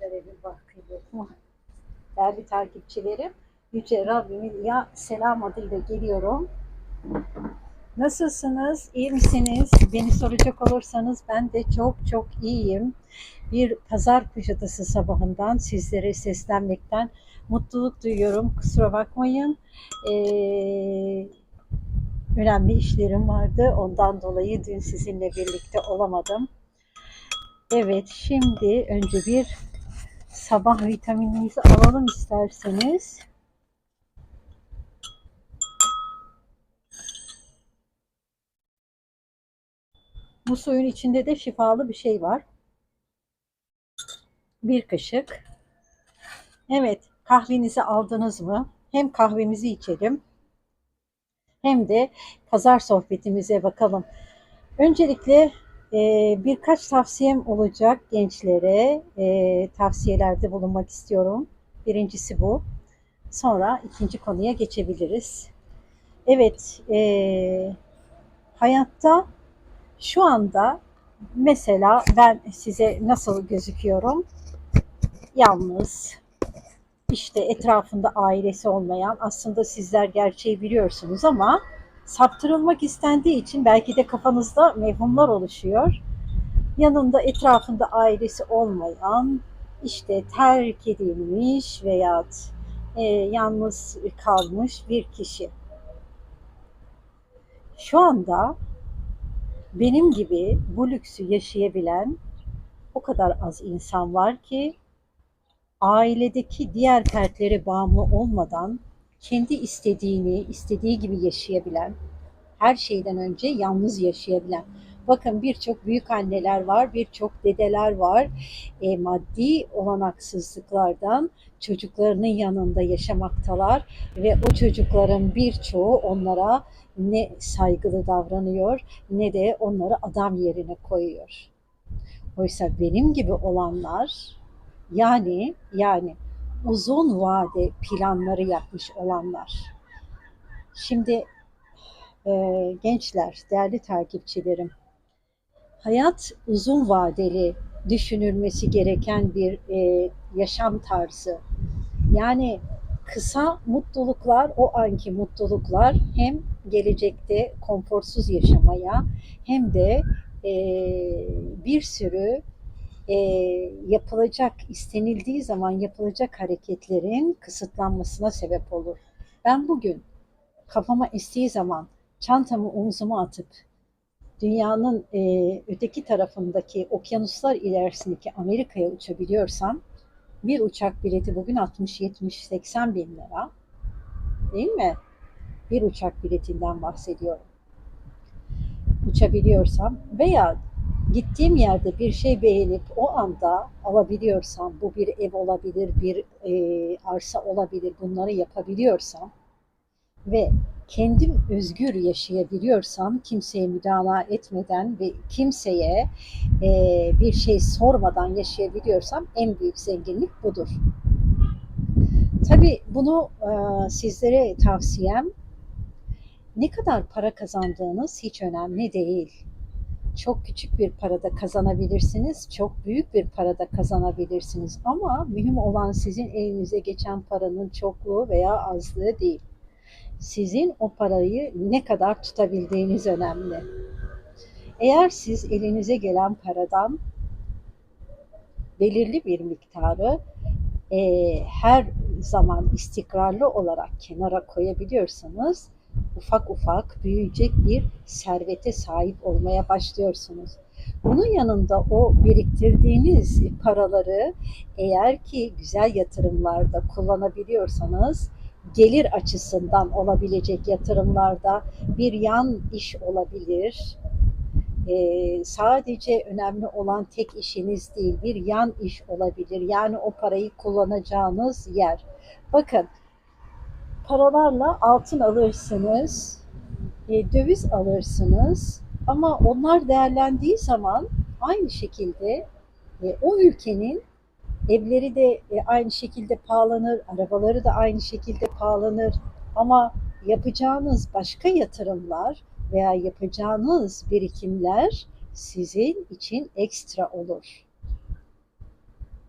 verelim bakayım mu? Değerli takipçilerim, Yüce Rabbimin ya selam adıyla geliyorum. Nasılsınız? İyi misiniz? Beni soracak olursanız ben de çok çok iyiyim. Bir pazar kuşadası sabahından sizlere seslenmekten mutluluk duyuyorum. Kusura bakmayın. Ee, önemli işlerim vardı. Ondan dolayı dün sizinle birlikte olamadım. Evet, şimdi önce bir sabah vitaminimizi alalım isterseniz. Bu suyun içinde de şifalı bir şey var. Bir kaşık. Evet, kahvenizi aldınız mı? Hem kahvemizi içelim hem de pazar sohbetimize bakalım. Öncelikle e, birkaç tavsiyem olacak gençlere. E, tavsiyelerde bulunmak istiyorum. Birincisi bu. Sonra ikinci konuya geçebiliriz. Evet, e, hayatta şu anda mesela ben size nasıl gözüküyorum? Yalnız, işte etrafında ailesi olmayan, aslında sizler gerçeği biliyorsunuz ama saptırılmak istendiği için belki de kafanızda mevhumlar oluşuyor. Yanında etrafında ailesi olmayan, işte terk edilmiş veya e, yalnız kalmış bir kişi. Şu anda benim gibi bu lüksü yaşayabilen o kadar az insan var ki ailedeki diğer fertlere bağımlı olmadan kendi istediğini istediği gibi yaşayabilen, her şeyden önce yalnız yaşayabilen. Bakın birçok büyük anneler var, birçok dedeler var. E, maddi olanaksızlıklardan çocuklarının yanında yaşamaktalar ve o çocukların birçoğu onlara ne saygılı davranıyor ne de onları adam yerine koyuyor. Oysa benim gibi olanlar yani yani uzun vade planları yapmış olanlar. Şimdi e, gençler, değerli takipçilerim, hayat uzun vadeli düşünülmesi gereken bir e, yaşam tarzı. Yani kısa mutluluklar, o anki mutluluklar hem gelecekte konforsuz yaşamaya hem de e, bir sürü e, yapılacak, istenildiği zaman yapılacak hareketlerin kısıtlanmasına sebep olur. Ben bugün kafama estiği zaman çantamı omzuma atıp dünyanın e, öteki tarafındaki okyanuslar ilerisindeki Amerika'ya uçabiliyorsam bir uçak bileti bugün 60, 70, 80 bin lira. Değil mi? Bir uçak biletinden bahsediyorum. Uçabiliyorsam veya gittiğim yerde bir şey beğenip o anda alabiliyorsam, bu bir ev olabilir, bir e, arsa olabilir, bunları yapabiliyorsam ve kendim özgür yaşayabiliyorsam, kimseye müdahale etmeden ve kimseye e, bir şey sormadan yaşayabiliyorsam en büyük zenginlik budur. Tabii bunu e, sizlere tavsiyem ne kadar para kazandığınız hiç önemli değil. Çok küçük bir parada kazanabilirsiniz, çok büyük bir parada kazanabilirsiniz ama mühim olan sizin elinize geçen paranın çokluğu veya azlığı değil sizin o parayı ne kadar tutabildiğiniz önemli. Eğer siz elinize gelen paradan belirli bir miktarı e, her zaman istikrarlı olarak kenara koyabiliyorsanız ufak ufak büyüyecek bir servete sahip olmaya başlıyorsunuz. Bunun yanında o biriktirdiğiniz paraları eğer ki güzel yatırımlarda kullanabiliyorsanız gelir açısından olabilecek yatırımlarda bir yan iş olabilir. Ee, sadece önemli olan tek işiniz değil, bir yan iş olabilir. Yani o parayı kullanacağınız yer. Bakın, paralarla altın alırsınız, e, döviz alırsınız ama onlar değerlendiği zaman aynı şekilde e, o ülkenin Evleri de e, aynı şekilde pahalanır, arabaları da aynı şekilde pahalanır. Ama yapacağınız başka yatırımlar veya yapacağınız birikimler sizin için ekstra olur.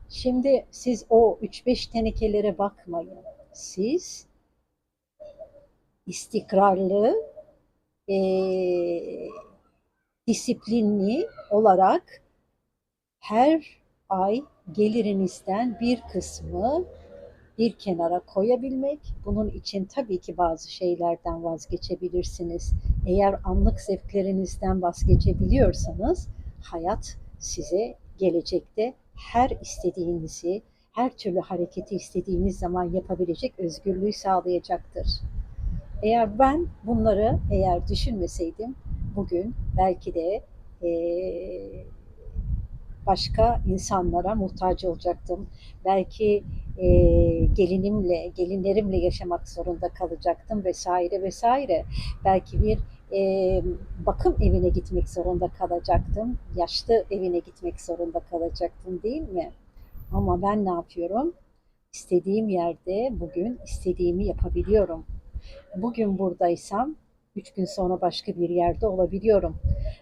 Şimdi siz o 3-5 tenekelere bakmayın. Siz istikrarlı, eee, disiplinli olarak her ay gelirinizden bir kısmı bir kenara koyabilmek. Bunun için tabii ki bazı şeylerden vazgeçebilirsiniz. Eğer anlık zevklerinizden vazgeçebiliyorsanız hayat size gelecekte her istediğinizi, her türlü hareketi istediğiniz zaman yapabilecek özgürlüğü sağlayacaktır. Eğer ben bunları eğer düşünmeseydim bugün belki de eee, başka insanlara muhtaç olacaktım. Belki eee, gelinimle, gelinlerimle yaşamak zorunda kalacaktım vesaire vesaire. Belki bir eee, bakım evine gitmek zorunda kalacaktım. Yaşlı evine gitmek zorunda kalacaktım değil mi? Ama ben ne yapıyorum? İstediğim yerde bugün istediğimi yapabiliyorum. Bugün buradaysam üç gün sonra başka bir yerde olabiliyorum.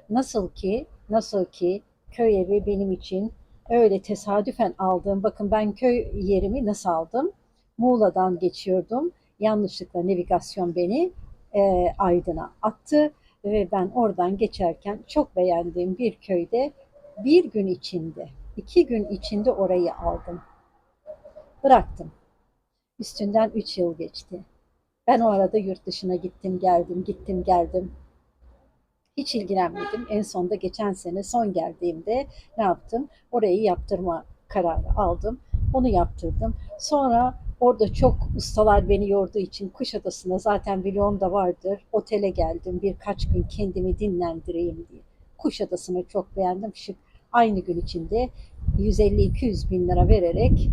Nasıl ki, nasıl ki köy evi benim için öyle tesadüfen aldığım, bakın ben köy yerimi nasıl aldım? Muğla'dan geçiyordum. Yanlışlıkla navigasyon beni e, Aydın'a attı ve ben oradan geçerken çok beğendiğim bir köyde bir gün içinde, iki gün içinde orayı aldım. Bıraktım. Üstünden üç yıl geçti. Ben o arada yurt dışına gittim geldim, gittim geldim. Hiç ilgilenmedim. En sonunda geçen sene son geldiğimde ne yaptım? Orayı yaptırma kararı aldım. Onu yaptırdım. Sonra orada çok ustalar beni yorduğu için Kuşadası'na zaten vlogum da vardır. Otele geldim birkaç gün kendimi dinlendireyim diye. Kuşadası'nı çok beğendim. Şık aynı gün içinde 150-200 bin lira vererek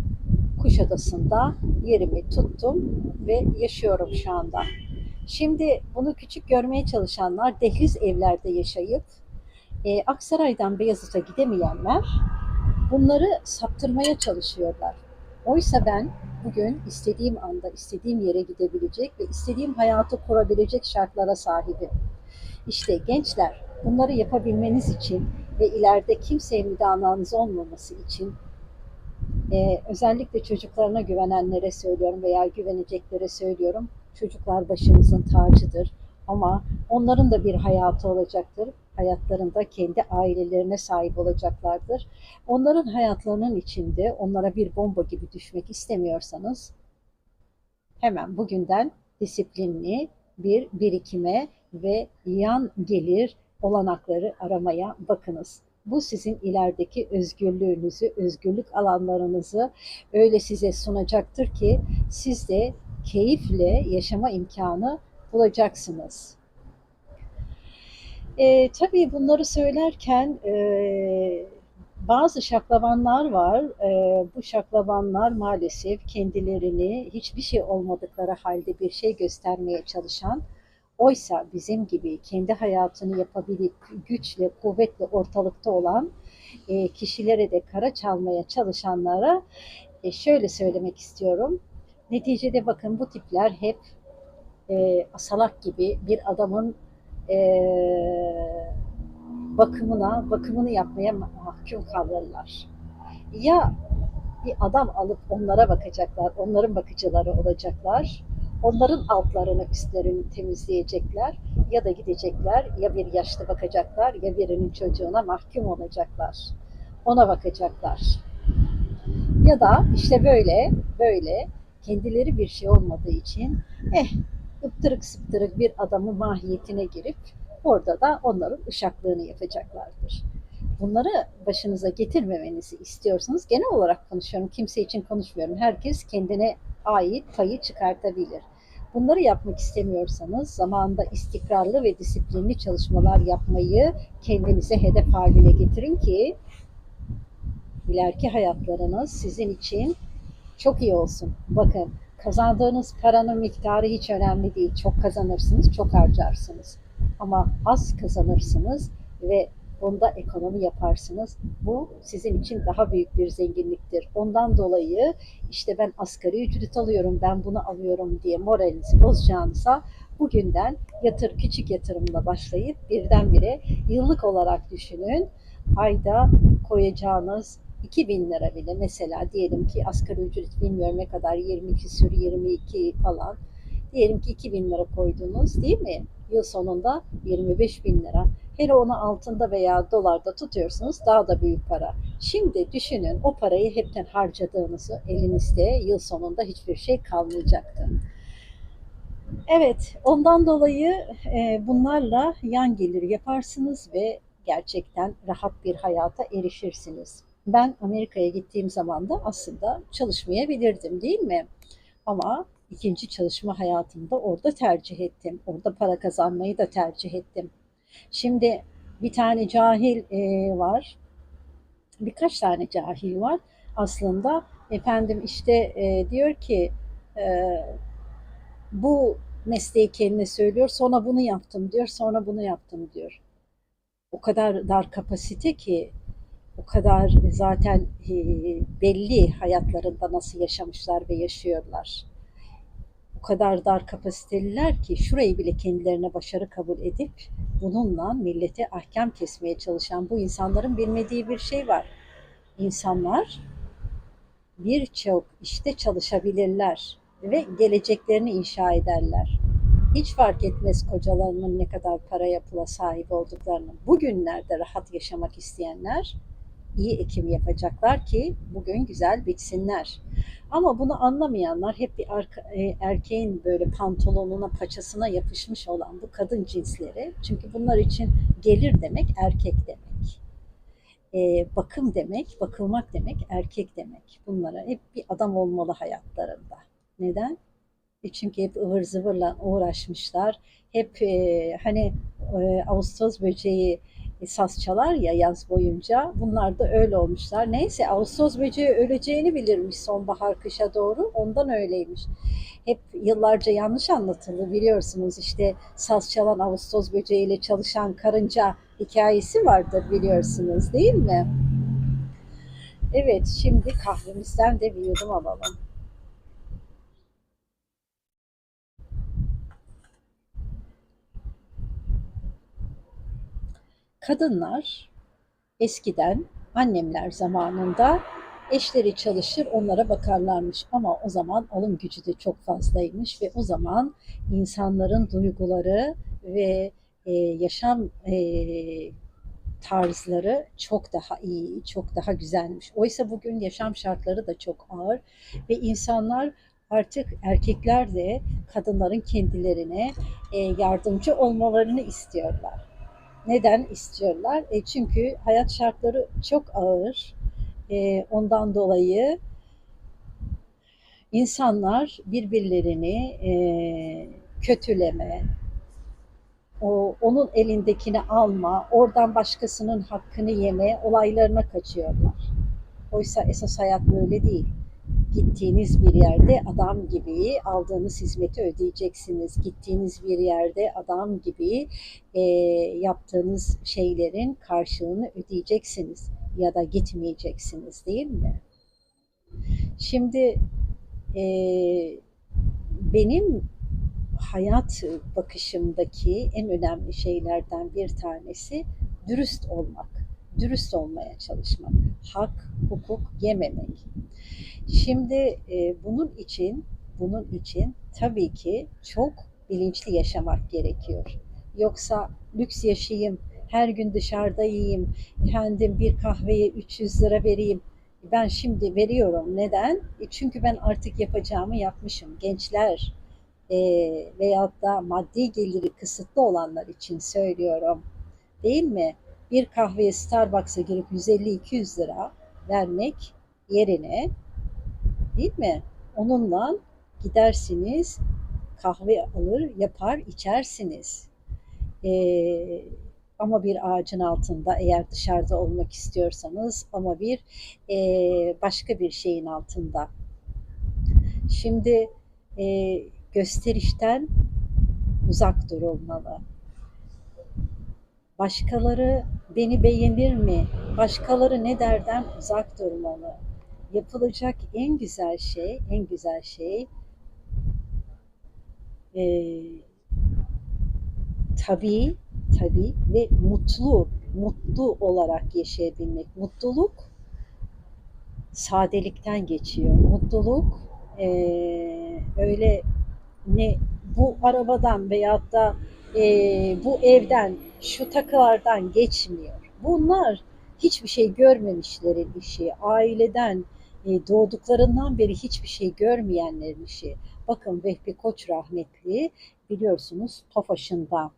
Kuşadası'nda yerimi tuttum ve yaşıyorum şu anda. Şimdi bunu küçük görmeye çalışanlar dehliz evlerde yaşayıp e, Aksaray'dan Beyazıt'a gidemeyenler bunları saptırmaya çalışıyorlar. Oysa ben bugün istediğim anda istediğim yere gidebilecek ve istediğim hayatı kurabilecek şartlara sahibim. İşte gençler bunları yapabilmeniz için ve ileride kimseye müdananız olmaması için ee, özellikle çocuklarına güvenenlere söylüyorum veya güveneceklere söylüyorum. Çocuklar başımızın tacıdır ama onların da bir hayatı olacaktır. Hayatlarında kendi ailelerine sahip olacaklardır. Onların hayatlarının içinde onlara bir bomba gibi düşmek istemiyorsanız hemen bugünden disiplinli bir birikime ve yan gelir olanakları aramaya bakınız. Bu sizin ilerideki özgürlüğünüzü, özgürlük alanlarınızı öyle size sunacaktır ki siz de keyifle yaşama imkanı bulacaksınız. E, tabii bunları söylerken e, bazı şaklabanlar var. E, bu şaklabanlar maalesef kendilerini hiçbir şey olmadıkları halde bir şey göstermeye çalışan Oysa bizim gibi kendi hayatını yapabilip güçle, kuvvetle ortalıkta olan e, kişilere de kara çalmaya çalışanlara e, şöyle söylemek istiyorum. Neticede bakın bu tipler hep e, asalak gibi bir adamın e, bakımına, bakımını yapmaya mahkum kalırlar. Ya bir adam alıp onlara bakacaklar, onların bakıcıları olacaklar Onların altlarını, üstlerini temizleyecekler ya da gidecekler ya bir yaşlı bakacaklar ya birinin çocuğuna mahkum olacaklar. Ona bakacaklar. Ya da işte böyle böyle kendileri bir şey olmadığı için eh ıptırık sıptırık bir adamın mahiyetine girip orada da onların uşaklığını yapacaklardır. Bunları başınıza getirmemenizi istiyorsanız genel olarak konuşuyorum. Kimse için konuşmuyorum. Herkes kendine ait payı çıkartabilir. Bunları yapmak istemiyorsanız zamanında istikrarlı ve disiplinli çalışmalar yapmayı kendinize hedef haline getirin ki ileriki hayatlarınız sizin için çok iyi olsun. Bakın kazandığınız paranın miktarı hiç önemli değil. Çok kazanırsınız, çok harcarsınız. Ama az kazanırsınız ve Bunda ekonomi yaparsınız. Bu sizin için daha büyük bir zenginliktir. Ondan dolayı işte ben asgari ücret alıyorum, ben bunu alıyorum diye moralinizi bozacağınıza bugünden yatır küçük yatırımla başlayıp birdenbire yıllık olarak düşünün. Ayda koyacağınız 2000 lira bile mesela diyelim ki asgari ücret bilmiyorum ne kadar 22 sürü 22 falan diyelim ki 2000 lira koydunuz değil mi? Yıl sonunda 25 bin lira. Hele onu altında veya dolarda tutuyorsunuz daha da büyük para. Şimdi düşünün o parayı hepten harcadığınızı elinizde yıl sonunda hiçbir şey kalmayacaktı. Evet, ondan dolayı e, bunlarla yan gelir yaparsınız ve gerçekten rahat bir hayata erişirsiniz. Ben Amerika'ya gittiğim zaman da aslında çalışmayabilirdim değil mi? Ama ikinci çalışma hayatımda orada tercih ettim. Orada para kazanmayı da tercih ettim. Şimdi bir tane cahil e, var, birkaç tane cahil var. Aslında efendim işte e, diyor ki e, bu mesleği kendine söylüyor. Sonra bunu yaptım diyor. Sonra bunu yaptım diyor. O kadar dar kapasite ki o kadar zaten e, belli hayatlarında nasıl yaşamışlar ve yaşıyorlar. Kadar dar kapasiteliler ki şurayı bile kendilerine başarı kabul edip bununla millete ahkam kesmeye çalışan bu insanların bilmediği bir şey var. İnsanlar birçok işte çalışabilirler ve geleceklerini inşa ederler. Hiç fark etmez kocalarının ne kadar paraya pula sahip olduklarını. Bugünlerde rahat yaşamak isteyenler iyi ekim yapacaklar ki bugün güzel bitsinler. Ama bunu anlamayanlar hep bir arka, e, erkeğin böyle pantolonuna, paçasına yapışmış olan bu kadın cinsleri. Çünkü bunlar için gelir demek erkek demek. E, bakım demek, bakılmak demek erkek demek. Bunlara hep bir adam olmalı hayatlarında. Neden? E çünkü hep ıvır zıvırla uğraşmışlar. Hep e, hani e, Ağustos böceği saz çalar ya yaz boyunca. Bunlar da öyle olmuşlar. Neyse Ağustos böceği öleceğini bilirmiş sonbahar kışa doğru. Ondan öyleymiş. Hep yıllarca yanlış anlatıldı biliyorsunuz. İşte saz çalan Ağustos böceğiyle çalışan karınca hikayesi vardır biliyorsunuz değil mi? Evet şimdi kahvemizden de bir yudum alalım. Kadınlar eskiden annemler zamanında eşleri çalışır onlara bakarlarmış ama o zaman alım gücü de çok fazlaymış ve o zaman insanların duyguları ve e, yaşam e, tarzları çok daha iyi, çok daha güzelmiş. Oysa bugün yaşam şartları da çok ağır ve insanlar artık erkekler de kadınların kendilerine e, yardımcı olmalarını istiyorlar. Neden istiyorlar? E çünkü hayat şartları çok ağır. E, ondan dolayı insanlar birbirlerini e, kötüleme, o, onun elindekini alma, oradan başkasının hakkını yeme olaylarına kaçıyorlar. Oysa esas hayat böyle değil. Gittiğiniz bir yerde adam gibi aldığınız hizmeti ödeyeceksiniz. Gittiğiniz bir yerde adam gibi e, yaptığınız şeylerin karşılığını ödeyeceksiniz ya da gitmeyeceksiniz değil mi? Şimdi e, benim hayat bakışımdaki en önemli şeylerden bir tanesi dürüst olmak, dürüst olmaya çalışmak, hak, hukuk yememek. Şimdi e, bunun için, bunun için tabii ki çok bilinçli yaşamak gerekiyor. Yoksa lüks yaşayayım, her gün dışarıda yiyeyim, efendim bir kahveye 300 lira vereyim. Ben şimdi veriyorum. Neden? E çünkü ben artık yapacağımı yapmışım. Gençler e, veyahut da maddi geliri kısıtlı olanlar için söylüyorum. Değil mi? Bir kahveye Starbucks'a girip 150-200 lira vermek yerine değil mi? Onunla gidersiniz, kahve alır, yapar, içersiniz. Ee, ama bir ağacın altında eğer dışarıda olmak istiyorsanız ama bir e, başka bir şeyin altında. Şimdi e, gösterişten uzak durulmalı. Başkaları beni beğenir mi? Başkaları ne derden uzak durmalı. Yapılacak en güzel şey, en güzel şey e, tabii, tabii ve mutlu, mutlu olarak yaşayabilmek. Mutluluk sadelikten geçiyor. Mutluluk eee, öyle ne bu arabadan veyahut da eee, bu evden, şu takılardan geçmiyor. Bunlar hiçbir şey görmemişlerin işi. Aileden e, doğduklarından beri hiçbir şey görmeyenlerin işi. Bakın Vehbi Koç rahmetli biliyorsunuz Tofaş'ında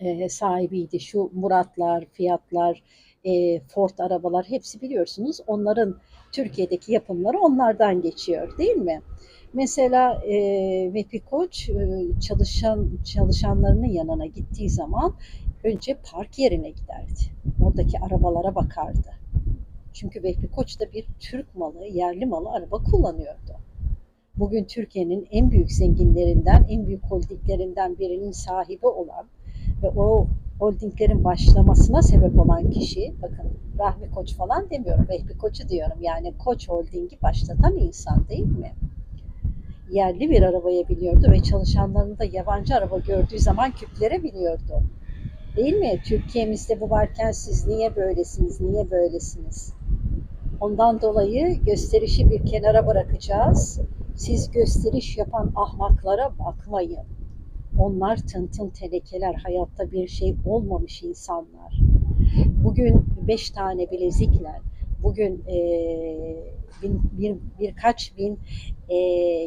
e, sahibiydi. Şu Muratlar, Fiyatlar, e, Ford arabalar hepsi biliyorsunuz onların Türkiye'deki yapımları onlardan geçiyor değil mi? Mesela e, Vehbi Koç e, çalışan çalışanlarının yanına gittiği zaman önce park yerine giderdi. Oradaki arabalara bakardı. Çünkü Vehbi Koç da bir Türk malı, yerli malı araba kullanıyordu. Bugün Türkiye'nin en büyük zenginlerinden, en büyük holdinglerinden birinin sahibi olan ve o holdinglerin başlamasına sebep olan kişi, bakın Rahmi Koç falan demiyorum, Vehbi Koç'u diyorum. Yani Koç Holding'i başlatan insan değil mi? Yerli bir arabaya biniyordu ve çalışanlarını da yabancı araba gördüğü zaman küplere biniyordu. Değil mi? Türkiye'mizde bu varken siz niye böylesiniz, niye böylesiniz? Ondan dolayı gösterişi bir kenara bırakacağız. Siz gösteriş yapan ahmaklara bakmayın. Onlar tın tenekeler, hayatta bir şey olmamış insanlar. Bugün beş tane bilezikler, bugün e, bin, bir, birkaç bin e,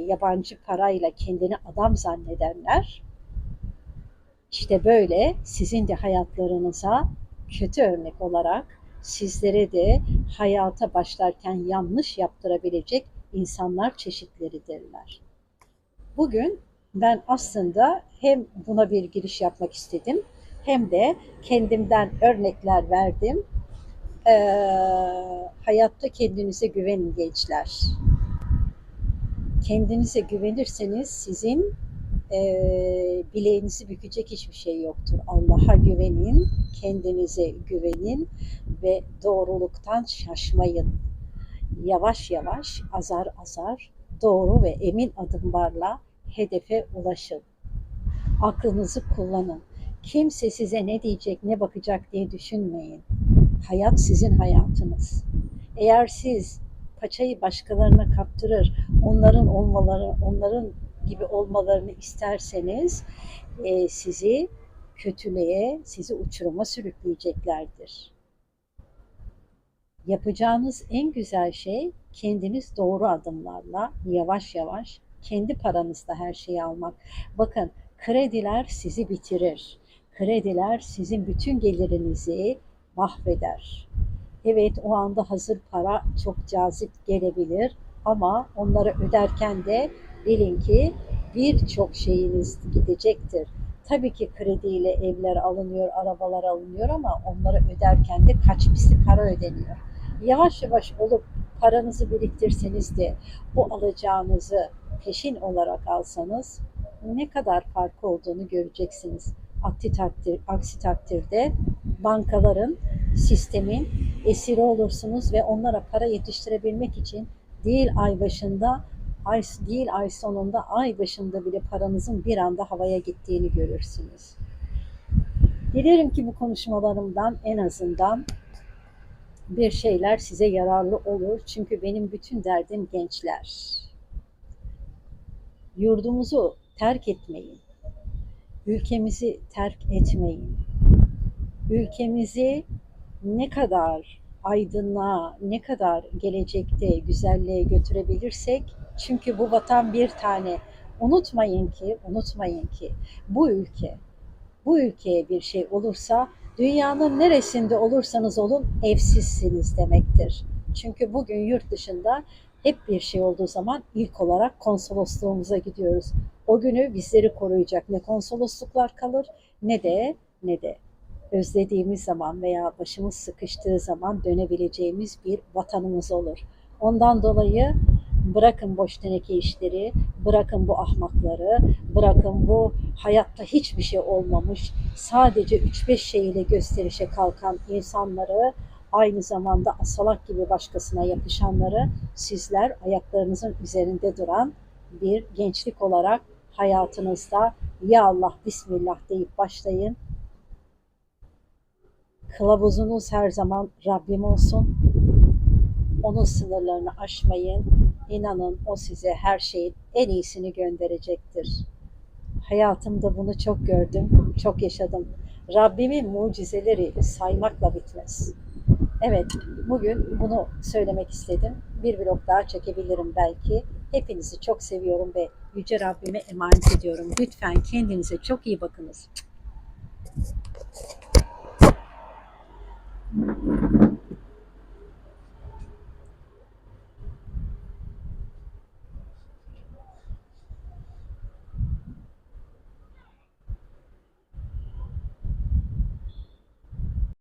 yabancı parayla kendini adam zannedenler, işte böyle sizin de hayatlarınıza kötü örnek olarak sizlere de hayata başlarken yanlış yaptırabilecek insanlar çeşitleridirler. Bugün ben aslında hem buna bir giriş yapmak istedim hem de kendimden örnekler verdim. Ee, hayatta kendinize güvenin gençler. Kendinize güvenirseniz sizin e, bileğinizi bükecek hiçbir şey yoktur. Allah'a güvenin, kendinize güvenin ve doğruluktan şaşmayın. Yavaş yavaş, azar azar, doğru ve emin adımlarla hedefe ulaşın. Aklınızı kullanın. Kimse size ne diyecek, ne bakacak diye düşünmeyin. Hayat sizin hayatınız. Eğer siz paçayı başkalarına kaptırır, onların olmaları, onların gibi olmalarını isterseniz e, sizi kötülüğe, sizi uçuruma sürükleyeceklerdir. Yapacağınız en güzel şey kendiniz doğru adımlarla yavaş yavaş kendi paranızda her şeyi almak. Bakın krediler sizi bitirir. Krediler sizin bütün gelirinizi mahveder. Evet o anda hazır para çok cazip gelebilir ama onları öderken de bilin ki birçok şeyiniz gidecektir. Tabii ki krediyle evler alınıyor, arabalar alınıyor ama onları öderken de kaç misli para ödeniyor. Yavaş yavaş olup paranızı biriktirseniz de bu alacağınızı peşin olarak alsanız ne kadar farkı olduğunu göreceksiniz. Aksi, takdir, aksi takdirde bankaların, sistemin esiri olursunuz ve onlara para yetiştirebilmek için değil ay başında, ay değil ay sonunda, ay başında bile paranızın bir anda havaya gittiğini görürsünüz. Dilerim ki bu konuşmalarımdan en azından bir şeyler size yararlı olur. Çünkü benim bütün derdim gençler. Yurdumuzu terk etmeyin. Ülkemizi terk etmeyin. Ülkemizi ne kadar aydınlığa, ne kadar gelecekte güzelliğe götürebilirsek çünkü bu vatan bir tane. Unutmayın ki, unutmayın ki bu ülke, bu ülkeye bir şey olursa dünyanın neresinde olursanız olun evsizsiniz demektir. Çünkü bugün yurt dışında hep bir şey olduğu zaman ilk olarak konsolosluğumuza gidiyoruz. O günü bizleri koruyacak ne konsolosluklar kalır ne de ne de özlediğimiz zaman veya başımız sıkıştığı zaman dönebileceğimiz bir vatanımız olur. Ondan dolayı bırakın boş teneke işleri, bırakın bu ahmakları, bırakın bu hayatta hiçbir şey olmamış, sadece 3-5 şeyiyle gösterişe kalkan insanları aynı zamanda asalak gibi başkasına yapışanları sizler ayaklarınızın üzerinde duran bir gençlik olarak hayatınızda ya Allah Bismillah deyip başlayın. Kılavuzunuz her zaman Rabbim olsun. Onun sınırlarını aşmayın. İnanın o size her şeyin en iyisini gönderecektir. Hayatımda bunu çok gördüm, çok yaşadım. Rabbimin mucizeleri saymakla bitmez. Evet, bugün bunu söylemek istedim. Bir blok daha çekebilirim belki. Hepinizi çok seviyorum ve Yüce Rabbime emanet ediyorum. Lütfen kendinize çok iyi bakınız.